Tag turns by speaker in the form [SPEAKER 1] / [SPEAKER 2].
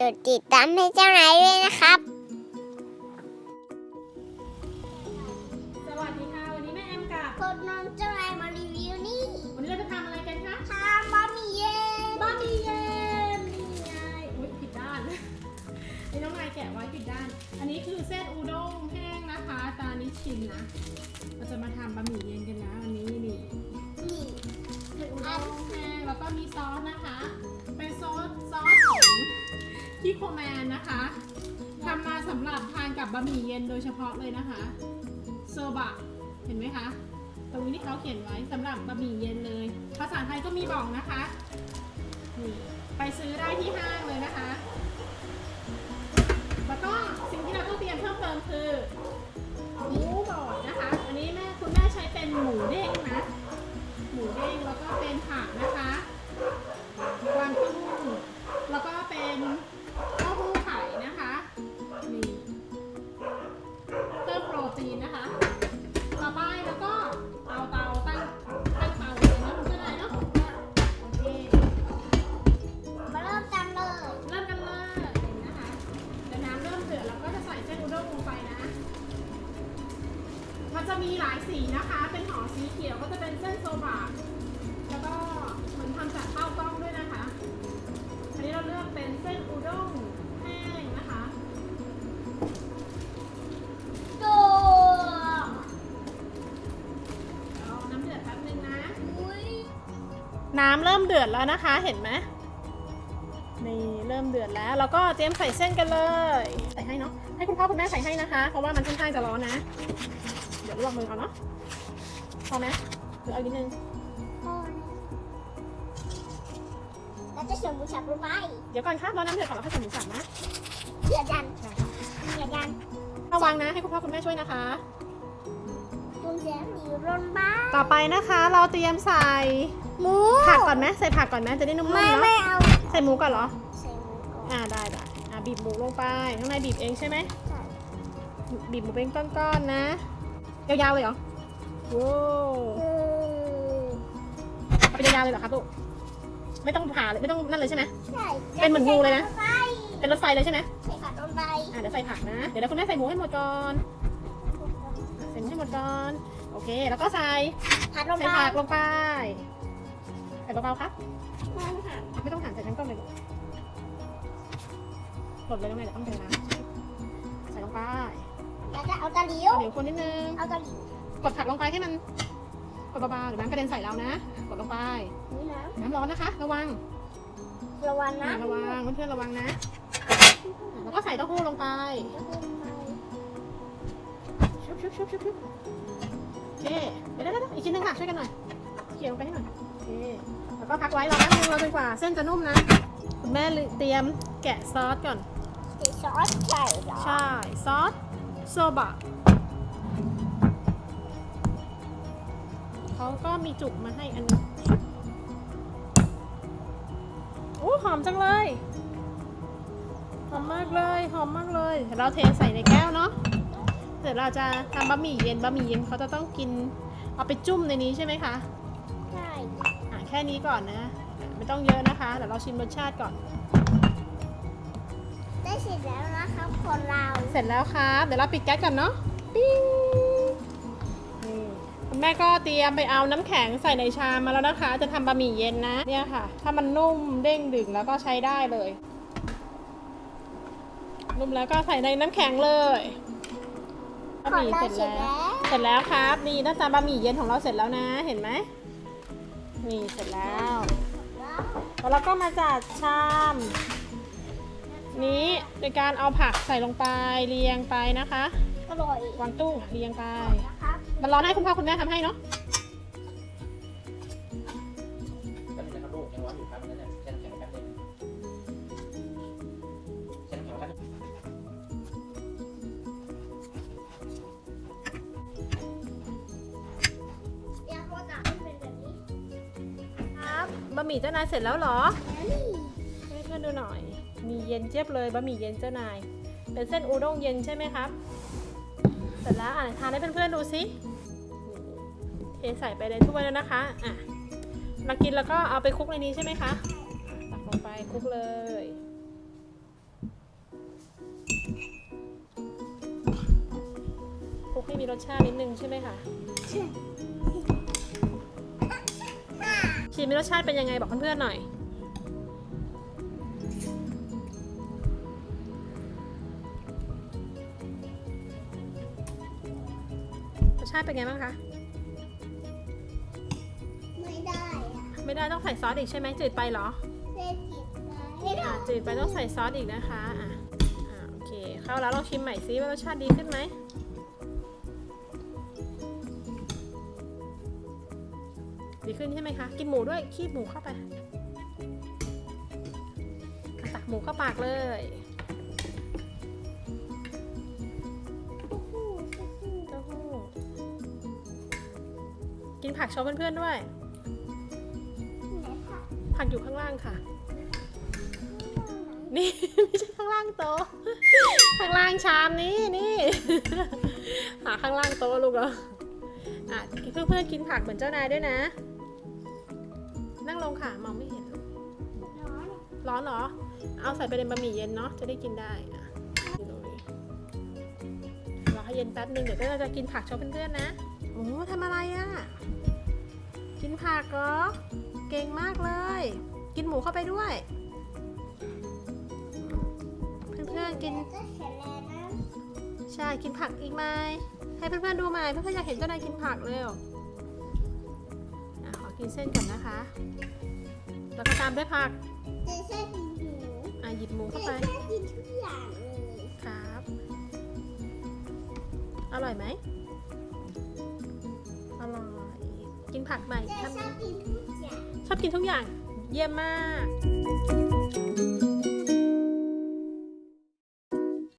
[SPEAKER 1] กดติดตามให้เจ้านายด้วยนะครับ
[SPEAKER 2] สวัสดีค่ะ วันนี้แม่แอมกับ
[SPEAKER 1] กดนมเจ้านายมารีวิวนี่
[SPEAKER 2] วันนี้เราจะทำอะไรกันคะ
[SPEAKER 1] ทำบะหมี่เย็น
[SPEAKER 2] บะหมี่เย็นนี่ไงอุ้ยผิดด้านไอ้น้องนายแกะไว้ผิดด้าน อันนี้คือเส้นอูด้งแห้งนะคะตานิชินนะ เราจะมาทำบะหมี่เย็นกันนะวันนี้นี่
[SPEAKER 1] นี่
[SPEAKER 2] เส้นอูด้งแห้งแล้วก็มีซอสนะคะ ที่โคแมนนะคะทำมาสำหรับทานกับบะหมี่เย็นโดยเฉพาะเลยนะคะโซบะเห็นไหมคะ ตรงนี้ที่เขาเขียนไว้สำหรับบะหมี่เย็นเลย ภาษาไทยก็มีบอกนะคะนี่ไปซื้อได้ที่ห้างเลยนะคะแล้วก็สิ่งที่เราต้องเตรียมเพิ่มเติมคือหมูบดนะคะ อันนี้แม่คุณแม่ใช้เป็นหมูเด้งนะ หมูเด้งแล้วก็เป็นผักนะคะ มีหลายสีนะคะ เป็นห่อสีเขียวก็จะเป็นเส้นโซบะแล้วก็เหมือนทำจากข้าวกล้องด้วยนะคะ อันนี้เราเลือกเป็นเส้นอุด้งแห้งนะคะ
[SPEAKER 1] โต
[SPEAKER 2] เอาน้ำเดือดแป๊บนึงนะ
[SPEAKER 1] อุ้ย
[SPEAKER 2] น้ำเริ่มเดือดแล้วนะคะ เห็นไหมนี่เริ่มเดือดแล้ว แล้วก็เตรียมใส่เส้นกันเลย ใส่ให้เนาะ ให้คุณพ่อคุณแม่ใส่ให้นะคะ เพราะว่ามันค่อนข้างจะร้อนนะ เดี๋ยวลวกมือเอาเนาะพอไหมหรือเอาอีกนิดนึง
[SPEAKER 1] พ่อแล้วจะเสริมหมูสับลงไป
[SPEAKER 2] เดี๋ยวก่อนครับรอน้ำเดือดก่อนแล้วค่อยใส่หมูสับนะ
[SPEAKER 1] เดือดยันเดือดยัน
[SPEAKER 2] ระวังนะให้คุณพ่อคุณแม่ช่วยนะคะ
[SPEAKER 1] จุ่มเสียงดีร่นบ้า
[SPEAKER 2] ต่อไปนะคะ เราเตรียมใส่
[SPEAKER 1] หมู
[SPEAKER 2] ผักก่อนไหมใส่ผักก่อนไหมจะได้นุ่มๆ
[SPEAKER 1] ไม่
[SPEAKER 2] เนาะ
[SPEAKER 1] ไม่เอา
[SPEAKER 2] ใส่หมูก่อนเหรอ
[SPEAKER 1] ใส่หมูก่อน
[SPEAKER 2] อ่าได้ได้อ่าบีบหมูลงไปข้างในบีบเองใช่ไหม
[SPEAKER 1] ใช่
[SPEAKER 2] บีบหมูเป็นก้อนๆนะ ยาวๆเลยเหรอโว้
[SPEAKER 1] เออ
[SPEAKER 2] เอาเป็นยาวๆเลยเหรอครับลูกไม่ต้องผ่าเลยไม่ต้องนั่นเลยใช่ไหม
[SPEAKER 1] ใช่
[SPEAKER 2] เป็นเหมือนงูเลยนะ
[SPEAKER 1] ใส่
[SPEAKER 2] เป็นรถไฟเลยใช่ไหม
[SPEAKER 1] ใส่ผักลงไป
[SPEAKER 2] อ่าเดี๋ยวใส่ผักนะ เดี๋ยวเดี๋ยวคุณแม่ใส่หมูให้หมดก่อนใส่หมูให้หมดก่อนโอเค แล้วก็ใส่
[SPEAKER 1] ผัดลง
[SPEAKER 2] ใส่
[SPEAKER 1] ไป
[SPEAKER 2] ผักลงไปใส่เบาๆครับ
[SPEAKER 1] นั่นค่ะ
[SPEAKER 2] ไม่ต้องหั่นใส่ทั้งต้นเลยลูกหลดเลยต้องไงเดี๋ยวต้องเทน้ำใส่ลงไป
[SPEAKER 1] แล้วจะเอาตะหลิว
[SPEAKER 2] เดี๋ยวคนนิดนึง
[SPEAKER 1] เอาตะหลิว
[SPEAKER 2] กดผักลงไปให้มันกดเบาๆเดี๋ยวน้ำกระเด็นใส่เรานะ กดลงไป
[SPEAKER 1] นี่นะ
[SPEAKER 2] น้ำร้อนนะคะ ระวัง
[SPEAKER 1] ระวังนะ
[SPEAKER 2] ระวังเพื่อนๆระวังนะ แล้วก็ใส่เต้าหู้ลงไป ชุบชุบชุบชุบชุบโอเคเดี๋ยวเดี๋ยวเดี๋ยวอีกชิ้นหนึงค่ะ ช่วยกันหน่อย เขี่ยลงไปให้หน่อย โอเค แล้วก็พักไว้รอแป๊บนึงรอจนกว่าเส้นจะนุ่มนะ คุณแม่เตรียมแกะซอสก่อน
[SPEAKER 1] ใส่ซอสใส่เหรอ
[SPEAKER 2] ใช่ ซอส โซบะเขาก็มีจุกมาให้อันนี้โอ้หอมจังเลย หอมมากเลยหอมมากเลยเดี๋ยวเราเทใส่ในแก้วเนาะเดี๋ยวเราจะทำบะหมี่เย็นบะหมี่เย็นเขาจะต้องกิน เอาไปจุ่มในนี้ใช่ไหมคะ
[SPEAKER 1] ใช่
[SPEAKER 2] อะแค่นี้ก่อนนะอะไม่ต้องเยอะนะคะเดี๋ยวเราชิมรสชาติก่อน
[SPEAKER 1] สร็จแล้วครับ เดี๋
[SPEAKER 2] ยวเราปิดแก๊สก่อนเนาะปิ้งนี่คุณแม่ก็เตรียมไปเอาน้ำแข็งใส่ในชามมาแล้วนะคะ จะทำบะหมี่เย็นนะ เนี่ยค่ะ ถ้ามันนุ่มเด้งดึงแล้วก็ใช้ได้เลย นุ่มแล้วก็ใส่ในน้ำแข็งเลยบะหมี่เสร็จแล้ว เสร็จแล้วครับ นี่หน้าตาบะหมี่เย็นของเราเสร็จแล้วนะ เห็นไหมนี่เสร็จแล้ว แล้วเราก็มาจัดชาม นี้โดยการเอาผักใส่ลงไปเรียงไปนะคะ
[SPEAKER 1] อร่อย
[SPEAKER 2] วางตู้เรียงไป
[SPEAKER 1] นะครับ
[SPEAKER 2] มันร้อนให้คุณพ่อคุณแม่ทำให้เนาะ
[SPEAKER 3] แป๊บนึงนะครับลูกยังร้อนอยู่ครับนั่นน่ะแช่น้ำแข็งแป๊บนึงแช่น้ำแข็งแป๊บนึง
[SPEAKER 1] อยากว่าจะให้เป็นแบบนี้
[SPEAKER 2] ครับบะหมี่เจ้านายเสร็จแล้วเหรอ
[SPEAKER 1] นี่
[SPEAKER 2] ให้เพื่อนดูหน่อย มีเย็นเจี๊ยบเลยบะหมี่เย็นเจ้านาย เป็นเส้นอูด้งเย็นใช่ไหมครับ เสร็จแล้วอ่านทานให้เพื่อนๆดูสิเทใส่ไปในถ้วยแล้วนะคะ อะมากินแล้วก็เอาไปคลุกในนี้ใช่ไหมคะ ตักลงไปคลุกเลยคลุกให้มีรสชาตินิดนึงใช่ไหมคะชิมมีรสชาติเป็นยังไงบอกเพื่อนๆหน่อย ชาติเป็นไงบ้างคะ
[SPEAKER 1] ไม่ได้อะ
[SPEAKER 2] ไม่ได้ต้องใส่ซอสอีกใช่ไหมจืดไปเหรอ
[SPEAKER 1] เล่นผิดไปไม่ได้
[SPEAKER 2] อะจืดไปต้องใส่ซอสอีกนะคะอะอะโอเคเข้าแล้วลองชิมใหม่ซิว่ารสชาติดีขึ้นไหมดีขึ้นใช่ไหมคะ กินหมูด้วยคีบหมูเข้าไปอะตักหมูเข้าปากเลย กินผักโชว์เพื่อนๆด้วย
[SPEAKER 1] ผัก
[SPEAKER 2] อยู่ข้างล่างค่ะ นี่ไม่ใช่ข้างล่างโต๊ะ ข้างล่างชามนี้นี่ หาข้างล่างโต๊ะลูกเหรออะเพื่อนๆกินผักเหมือนเจ้านายด้วยนะ นั่งลงค่ะมองไม่เห็น
[SPEAKER 1] ร้อน
[SPEAKER 2] ร้อนเหรอ เอาใส่ไปในบะหมี่เย็นเนาะจะได้กินได้อะรอให้เย็นแป๊บนึงเดี๋ยวเราจะกินผักโชว์เพื่อนๆนะโอ้ทำอะไรอะ นผักเหรอ เก่งมากเลย กินหมูเข้าไปด้วย เพื่อนๆกิน
[SPEAKER 1] ก็แข็งแรงนะ
[SPEAKER 2] ใช่ กินผักอีกไหม ให้เพื่อนๆดูไหมเพื่อนๆอยากเห็นเจ้านายกินผักเร็วอะขอกินเส้นก่อนนะคะ แล้วก็ตามด้วยผัก
[SPEAKER 1] เจชอบกินหมู
[SPEAKER 2] อะหยิบหมู
[SPEAKER 1] เจ
[SPEAKER 2] เข้า
[SPEAKER 1] ช
[SPEAKER 2] ไป
[SPEAKER 1] อบกินทุกอย่างเลย
[SPEAKER 2] ครับ อร่อยไหม กินผักใหม่
[SPEAKER 1] เจ
[SPEAKER 2] ทำ
[SPEAKER 1] ชอบกินทุกอย่าง
[SPEAKER 2] ชอบกินทุกอย่าง เยี่ยมมาก